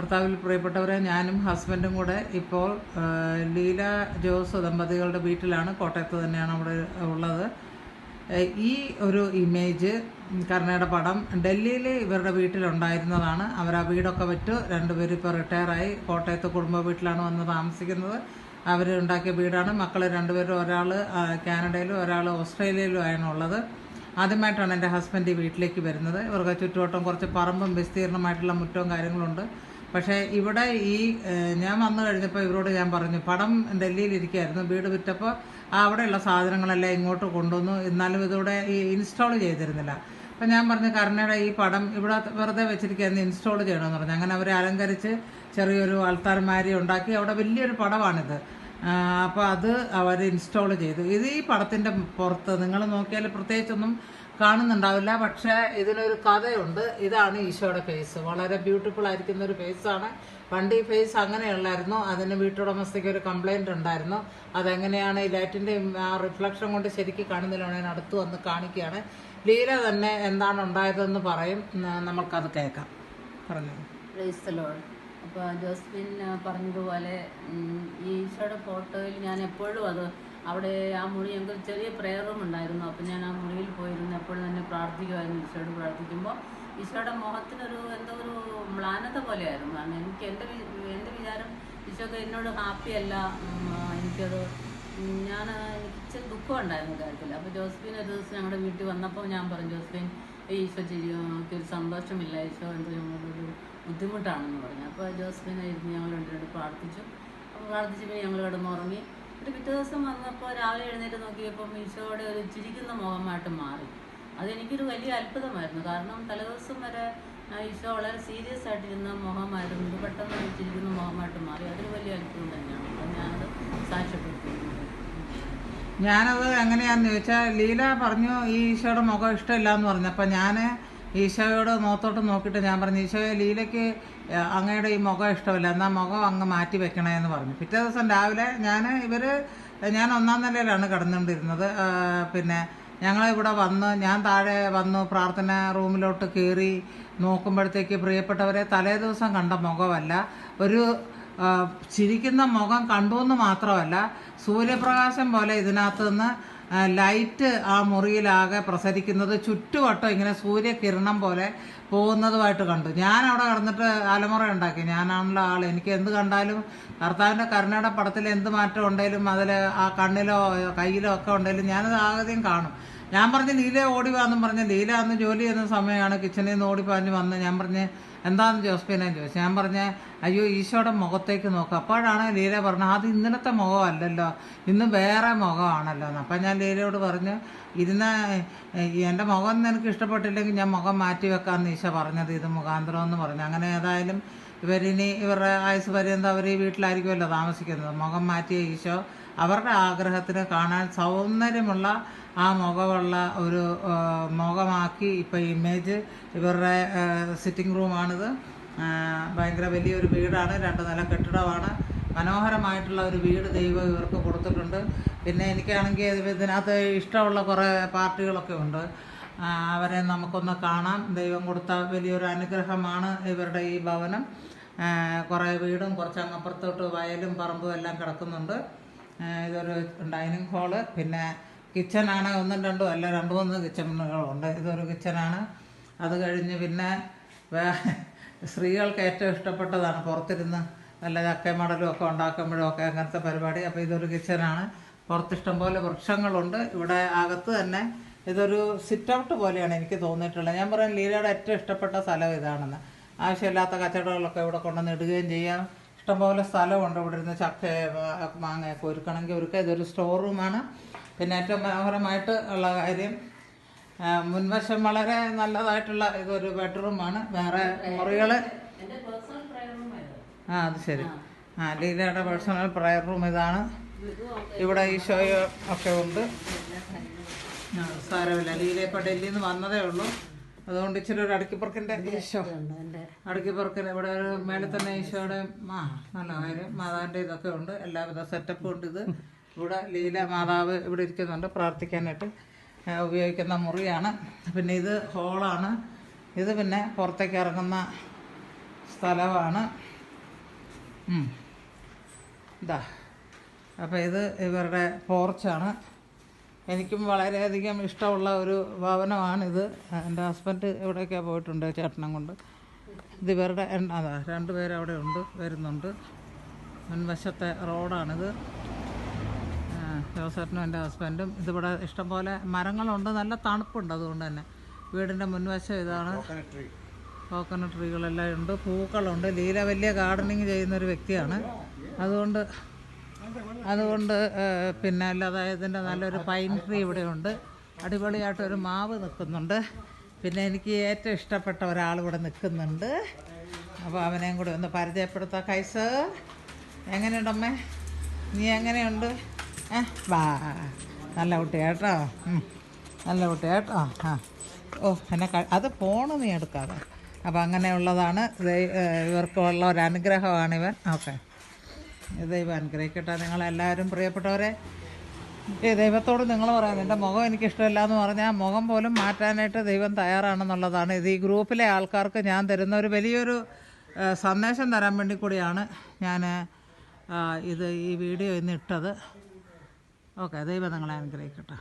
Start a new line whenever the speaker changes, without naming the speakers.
കർത്താവിൽ പ്രിയപ്പെട്ടവരെ ഞാനും ഹസ്ബൻഡും കൂടെ ഇപ്പോൾ ലീല ജോസ് ദമ്പതികളുടെ വീട്ടിലാണ്. കോട്ടയത്ത് തന്നെയാണ് അവിടെ ഉള്ളത്. ഈ ഒരു ഇമേജ് കരുണയുടെ പടം ഡൽഹിയിൽ ഇവരുടെ വീട്ടിലുണ്ടായിരുന്നതാണ്. അവർ ആ വീടൊക്കെ വിറ്റു. രണ്ടുപേരും ഇപ്പോൾ റിട്ടയറായി. കോട്ടയത്ത് കുടുംബ വീട്ടിലാണ് വന്ന് താമസിക്കുന്നത്. അവർ ഉണ്ടാക്കിയ വീടാണ്. മക്കൾ രണ്ടുപേരും ഒരാൾ കാനഡയിലും ഒരാൾ ഓസ്ട്രേലിയയിലുമാണ് ഉള്ളത്. ആദ്യമായിട്ടാണ് എന്റെ ഹസ്ബൻഡ് ഈ വീട്ടിലേക്ക് വരുന്നത്. ഇവർക്ക് ചുറ്റുവട്ടം കുറച്ച് പറമ്പും വിസ്തീർണമായിട്ടുള്ള മുറ്റവും കാര്യങ്ങളുണ്ട്. പക്ഷേ ഇവിടെ ഈ ഞാൻ വന്നു കഴിഞ്ഞപ്പോൾ ഇവരോട് ഞാൻ പറഞ്ഞു പടം ഡൽഹിയിൽ ഇരിക്കുകയായിരുന്നു വീട് വിറ്റപ്പോൾ അവിടെയുള്ള സാധനങ്ങളെല്ലാം ഇങ്ങോട്ട് കൊണ്ടുവന്നു എന്നാലും ഇതിവിടെ ഈ ഇൻസ്റ്റാൾ ചെയ്തിരുന്നില്ല. അപ്പം ഞാൻ പറഞ്ഞു കരുണയുടെ ഈ പടം ഇവിടെ വെറുതെ വെച്ചിരിക്കുകയായിരുന്നു ഇൻസ്റ്റാൾ ചെയ്യണമെന്ന് പറഞ്ഞു. അങ്ങനെ അവരെ അലങ്കരിച്ച് ചെറിയൊരു ആൾത്താർമാരി ഉണ്ടാക്കി അവിടെ വലിയൊരു പടമാണിത്. അപ്പോൾ അത് അവർ ഇൻസ്റ്റാൾ ചെയ്തു. ഇത് ഈ പടത്തിന്റെ പുറത്ത് നിങ്ങൾ നോക്കിയാൽ പ്രത്യേകിച്ചൊന്നും കാണുന്നുണ്ടാവില്ല പക്ഷേ ഇതിനൊരു കഥയുണ്ട്. ഇതാണ് ഈശോയുടെ ഫേസ് വളരെ ബ്യൂട്ടിഫുൾ ആയിരിക്കുന്ന ഒരു ഫേസാണ് പണ്ട് ഈ ഫേസ് അങ്ങനെയുള്ളായിരുന്നു. അതിന് വീട്ടുടമസ്ഥയ്ക്ക് ഒരു കംപ്ലൈന്റ് ഉണ്ടായിരുന്നു. അതെങ്ങനെയാണ് ഈ ലൈറ്റിന്റെ ആ റിഫ്ലക്ഷൻ കൊണ്ട് ശരിക്കും കാണുന്നില്ല ഞാൻ അടുത്ത് വന്ന് കാണിക്കുകയാണ്. ലീല തന്നെ എന്താണ് ഉണ്ടായതെന്ന് പറയും. നമുക്കത് കേൾക്കാം. പറഞ്ഞു
അപ്പോൾ ജോസ്ഫിൻ പറഞ്ഞതുപോലെ ഈശോയുടെ ഫോട്ടോയിൽ ഞാൻ എപ്പോഴും അത് അവിടെ ആ മുറി ഞങ്ങൾക്ക് ചെറിയ പ്രെയർ റൂം ഉണ്ടായിരുന്നു. അപ്പോൾ ഞാൻ ആ മുറിയിൽ പോയിരുന്നു. എപ്പോഴും തന്നെ പ്രാർത്ഥിക്കുമായിരുന്നു ഈശോയോട് പ്രാർത്ഥിക്കുമ്പോൾ ഈശോയുടെ മുഖത്തിനൊരു എന്തോ ഒരു മ്ലാനത പോലെയായിരുന്നു. കാരണം എനിക്ക് എന്റെ എന്റെ വിചാരം ഈശോക്ക് എന്നോട് ഹാപ്പി അല്ല. ഉം, ആ, എനിക്കത് ഞാൻ എനിക്ക് ഇച്ചിരി ദുഃഖം ഉണ്ടായിരുന്നു കാര്യത്തിൽ. അപ്പോൾ ജോസ്ഫിൻ ഒരു ദിവസം ഞങ്ങളുടെ വീട്ടിൽ വന്നപ്പോൾ ഞാൻ പറഞ്ഞു ജോസ്ഫിൻ ഈശോ എനിക്ക് ഒരു സന്തോഷമില്ല. ഈശോ എന്തോ ഞങ്ങളൊരു ബുദ്ധിമുട്ടാണെന്ന് പറഞ്ഞു. അപ്പോൾ ജോസ്ഫിനെ ഇരുന്ന് ഞങ്ങൾ രണ്ടുപേരും പ്രാർത്ഥിച്ചു. അപ്പോൾ പ്രാർത്ഥിച്ചപ്പോൾ ഞങ്ങൾ കിടന്നുറങ്ങി. ഒരു പിറ്റേ ദിവസം വന്നപ്പോൾ രാവിലെ എഴുന്നേറ്റ് നോക്കിയപ്പോൾ ഈശോയുടെ ഒരു ചിരിക്കുന്ന മുഖമായിട്ട് മാറി. അതെനിക്കൊരു വലിയ അത്ഭുതമായിരുന്നു. കാരണം തലേദിവസം വരെ ഈശോ വളരെ സീരിയസ് ആയിട്ടിരുന്ന മുഖമായിരുന്നു. പെട്ടെന്ന് ചിരിക്കുന്ന മുഖമായിട്ട് മാറി. അതൊരു വലിയ അത്ഭുതം തന്നെയാണ്. അപ്പം ഞാനത് സാക്ഷ്യപ്പെടുത്തുന്നു.
ഞാനത് എങ്ങനെയാണെന്ന് ചോദിച്ചാൽ ലീല പറഞ്ഞു ഈ ഈശോയുടെ മുഖം ഇഷ്ടമില്ല എന്ന് പറഞ്ഞു. അപ്പം ഞാൻ ഈശോയോട് മുഖത്തോട്ട് നോക്കിയിട്ട് ഞാൻ പറഞ്ഞു ഈശോയെ ലീലയ്ക്ക് അങ്ങയുടെ ഈ മുഖം ഇഷ്ടമില്ല. എന്നാൽ മുഖം അങ്ങ് മാറ്റി വെക്കണേ എന്ന് പറഞ്ഞു. പിറ്റേ ദിവസം രാവിലെ ഞാൻ ഇവർ ഞാൻ ഒന്നാം നിലയിലാണ് കിടന്നുകൊണ്ടിരുന്നത്. പിന്നെ ഞങ്ങൾ ഇവിടെ വന്ന് ഞാൻ താഴെ വന്നു പ്രാർത്ഥന റൂമിലോട്ട് കയറി നോക്കുമ്പോഴത്തേക്ക് പ്രിയപ്പെട്ടവരെ തലേ ദിവസം കണ്ട മുഖമല്ല. ഒരു ചിരിക്കുന്ന മുഖം കണ്ടു എന്ന് മാത്രമല്ല സൂര്യപ്രകാശം പോലെ ഇതിനകത്ത് നിന്ന് ആ, ലൈറ്റ് ആ മുറിയിലാകെ പ്രസരിക്കുന്നത് ചുറ്റുവട്ടം ഇങ്ങനെ സൂര്യകിരണം പോലെ പോകുന്നതുമായിട്ട് കണ്ടു. ഞാൻ അവിടെ കിടന്നിട്ട് അലമുറ ഉണ്ടാക്കി. ഞാനാണല്ലോ ആൾ എനിക്ക് എന്ത് കണ്ടാലും കർത്താവിന്റെ കരുണയുടെ പടത്തിൽ എന്ത് മാറ്റം ഉണ്ടെങ്കിലും അതിൽ ആ കണ്ണിലോ കയ്യിലോ ഒക്കെ ഉണ്ടെങ്കിലും ഞാനത് ആദ്യം കാണും. ഞാൻ പറഞ്ഞ് ലീല ഓടി വാന്നും പറഞ്ഞ് ലീല അന്ന് ജോലി ചെയ്യുന്ന സമയമാണ് കിച്ചണിൽ നിന്ന് ഓടി പാഞ്ഞ് വന്ന് ഞാൻ പറഞ്ഞ് എന്താന്ന് ജോസ്ഫിനെ ചോദിച്ചു ഞാൻ പറഞ്ഞ അയ്യോ ഈശോയുടെ മുഖത്തേക്ക് നോക്കുക അപ്പോഴാണ് ലീല പറഞ്ഞത് അത് ഇന്നലത്തെ മുഖമല്ലല്ലോ ഇന്ന് വേറെ മുഖമാണല്ലോ. എന്ന് അപ്പം ഞാൻ ലീലയോട് പറഞ്ഞു ഇരുന്ന എന്റെ മുഖം നിനക്ക് ഇഷ്ടപ്പെട്ടില്ലെങ്കിൽ ഞാൻ മുഖം മാറ്റി വെക്കാമെന്ന് ഈശോ പറഞ്ഞത് ഇത് മുഖാന്തരം എന്ന് പറഞ്ഞു. അങ്ങനെ ഏതായാലും ഇവരിനി ഇവരുടെ ആയുസ് പര്യന്തം അവർ ഈ വീട്ടിലായിരിക്കുമല്ലോ താമസിക്കുന്നത്. മുഖം മാറ്റിയ ഈശോ അവരുടെ ആഗ്രഹത്തിന് കാണാൻ സൗന്ദര്യമുള്ള ആ മുഖമുള്ള ഒരു മുഖമാക്കി ഇപ്പം ഇമേജ് ഇവരുടെ സിറ്റിംഗ് റൂമാണിത് ഭയങ്കര വലിയൊരു വീടാണ് രണ്ട് നില കെട്ടിടമാണ്. മനോഹരമായിട്ടുള്ള ഒരു വീട് ദൈവം ഇവർക്ക് കൊടുത്തിട്ടുണ്ട്. പിന്നെ എനിക്കാണെങ്കിൽ ഇതിനകത്ത് ഇഷ്ടമുള്ള കുറേ പാർട്ടികളൊക്കെ ഉണ്ട്. അവരെ നമുക്കൊന്ന് കാണാം. ദൈവം കൊടുത്ത വലിയൊരു അനുഗ്രഹമാണ് ഇവരുടെ ഈ ഭവനം. കുറേ വീടും കുറച്ച് അങ്ങപ്പുറത്തോട്ട് വയലും പറമ്പും എല്ലാം കിടക്കുന്നുണ്ട്. ഇതൊരു ഡൈനിങ് ഹാൾ പിന്നെ കിച്ചണാണ്. ഒന്നും രണ്ടും അല്ല രണ്ട് മൂന്ന് കിച്ചണുകളുണ്ട്. ഇതൊരു കിച്ചണാണ്. അത് കഴിഞ്ഞ് പിന്നെ സ്ത്രീകൾക്ക് ഏറ്റവും ഇഷ്ടപ്പെട്ടതാണ്. പുറത്തിരുന്ന് നല്ല ചക്കമടലും ഒക്കെ ഉണ്ടാക്കുമ്പോഴും ഒക്കെ അങ്ങനത്തെ പരിപാടി. അപ്പോൾ ഇതൊരു കിച്ചണാണ്. പുറത്തിഷ്ടം പോലെ വൃക്ഷങ്ങളുണ്ട്. ഇവിടെ അകത്ത് തന്നെ ഇതൊരു സിറ്റ് ഔട്ട് പോലെയാണ് എനിക്ക് തോന്നിയിട്ടുള്ളത്. ഞാൻ പറയാം ലീലയുടെ ഏറ്റവും ഇഷ്ടപ്പെട്ട സ്ഥലം ഇതാണെന്ന്. ആവശ്യമില്ലാത്ത കച്ചവടങ്ങളൊക്കെ ഇവിടെ കൊണ്ടുവന്ന് ഇടുകയും ചെയ്യാം. ഇഷ്ടംപോലെ സ്ഥലമുണ്ട്. ഇവിടെ ഇരുന്ന് ചക്ക മാങ്ങയൊക്കെ ഒരുക്കണമെങ്കിൽ ഒരുക്കുക ഇതൊരു സ്റ്റോർ റൂമാണ് പിന്നെ ഏറ്റവും മനോഹരമായിട്ട് ഉള്ള കാര്യം മുൻവശം വളരെ നല്ലതായിട്ടുള്ള ഇതൊരു ബെഡ്റൂമാണ് വേറെ മുറികൾ ആ അത് ശരി. ആ. ലീലയുടെ പേഴ്സണൽ പ്രയർ റൂം ഇതാണ്. ഇവിടെ ഈശോയോ ഒക്കെ ഉണ്ട്. സാരമില്ല. ലീല ഇപ്പം ഡൽഹിയിൽ നിന്ന് വന്നതേ ഉള്ളൂ. അതുകൊണ്ട് ഇച്ചിരി ഒരു അടുക്കിപ്പുറക്കിന്റെ ഈശോ. ഇവിടെ ഒരു മേലെ തന്നെ ഈശോയുടെ ആ നല്ല കാര്യം മാതാവിന്റെ ഇതൊക്കെ ഉണ്ട്. എല്ലാവിധ സെറ്റപ്പും ഉണ്ട് ഇത്. ഇവിടെ ലീല മാതാവ് ഇവിടെ ഇരിക്കുന്നുണ്ട്. പ്രാർത്ഥിക്കാനായിട്ട് ഉപയോഗിക്കുന്ന മുറിയാണ്. പിന്നെ ഇത് ഹോളാണ് ഇത് പിന്നെ പുറത്തേക്ക് ഇറങ്ങുന്ന സ്ഥലമാണ്. ഇതാ. അപ്പോൾ ഇത് ഇവരുടെ പോർച്ചാണ് എനിക്കും വളരെയധികം ഇഷ്ടമുള്ള ഒരു ഭവനമാണിത്. എന്റെ ഹസ്ബൻഡ് എവിടെയൊക്കെയാണ് പോയിട്ടുണ്ട് ചേട്ടനം കൊണ്ട്. ഇത് ഇവരുടെ അതാ രണ്ട് പേര് അവിടെ ഉണ്ട് വരുന്നുണ്ട്. മുൻവശത്തെ റോഡാണിത്. ജോസേട്ടനും എന്റെ ഹസ്ബൻഡും. ഇതിവിടെ ഇഷ്ടംപോലെ മരങ്ങളുണ്ട്. നല്ല തണുപ്പുണ്ട് അതുകൊണ്ട് തന്നെ. വീടിന്റെ മുൻവശം ഇതാണ്. കോക്കനട്ട് ട്രീകളെല്ലാം ഉണ്ട്. പൂക്കളുണ്ട്. ലീല വലിയ ഗാർഡനിങ് ചെയ്യുന്നൊരു വ്യക്തിയാണ്. അതുകൊണ്ട് അതുകൊണ്ട് പിന്നെ അല്ലാതെ ഇതിന്റെ നല്ലൊരു പൈൻ ട്രീ ഇവിടെ ഇവിടെയുണ്ട് അടിപൊളിയായിട്ടൊരു മാവ് നിൽക്കുന്നുണ്ട്. പിന്നെ എനിക്ക് ഏറ്റവും ഇഷ്ടപ്പെട്ട ഒരാൾ ഇവിടെ നിൽക്കുന്നുണ്ട്. അപ്പോൾ അവനെയും കൂടി ഒന്ന് പരിചയപ്പെടുത്താം. കൈസ് എങ്ങനെയുണ്ടമ്മേ നീ എങ്ങനെയുണ്ട്? ഏ വാ. നല്ല കുട്ടിയാട്ടോ. നല്ല കുട്ടിയാട്ടോ. ആ. ഓ എന്നെ അത് ഫോണ് നീ എടുക്കാതെ. അപ്പോൾ അങ്ങനെയുള്ളതാണ്. ഇവർക്കുള്ള ഒരു അനുഗ്രഹമാണ് ഇവൻ ഓക്കെ. ദൈവം അനുഗ്രഹിക്കട്ടെ. നിങ്ങളെല്ലാവരും പ്രിയപ്പെട്ടവരെ ദൈവത്തോട് നിങ്ങൾ പറയാം എന്റെ മുഖം എനിക്ക് ഇഷ്ടമില്ല എന്ന് പറഞ്ഞാൽ മുഖം പോലും മാറ്റാനായിട്ട് ദൈവം തയ്യാറാണെന്നുള്ളതാണ്. ഇത് ഈ ഗ്രൂപ്പിലെ ആൾക്കാർക്ക് ഞാൻ തരുന്ന ഒരു വലിയൊരു സന്ദേശം തരാൻ വേണ്ടി കൂടിയാണ് ഞാൻ ഇത് ഈ വീഡിയോ ഇന്ന് ഇട്ടത്. ഓക്കെ ദൈവം നിങ്ങളെ അനുഗ്രഹിക്കട്ടെ.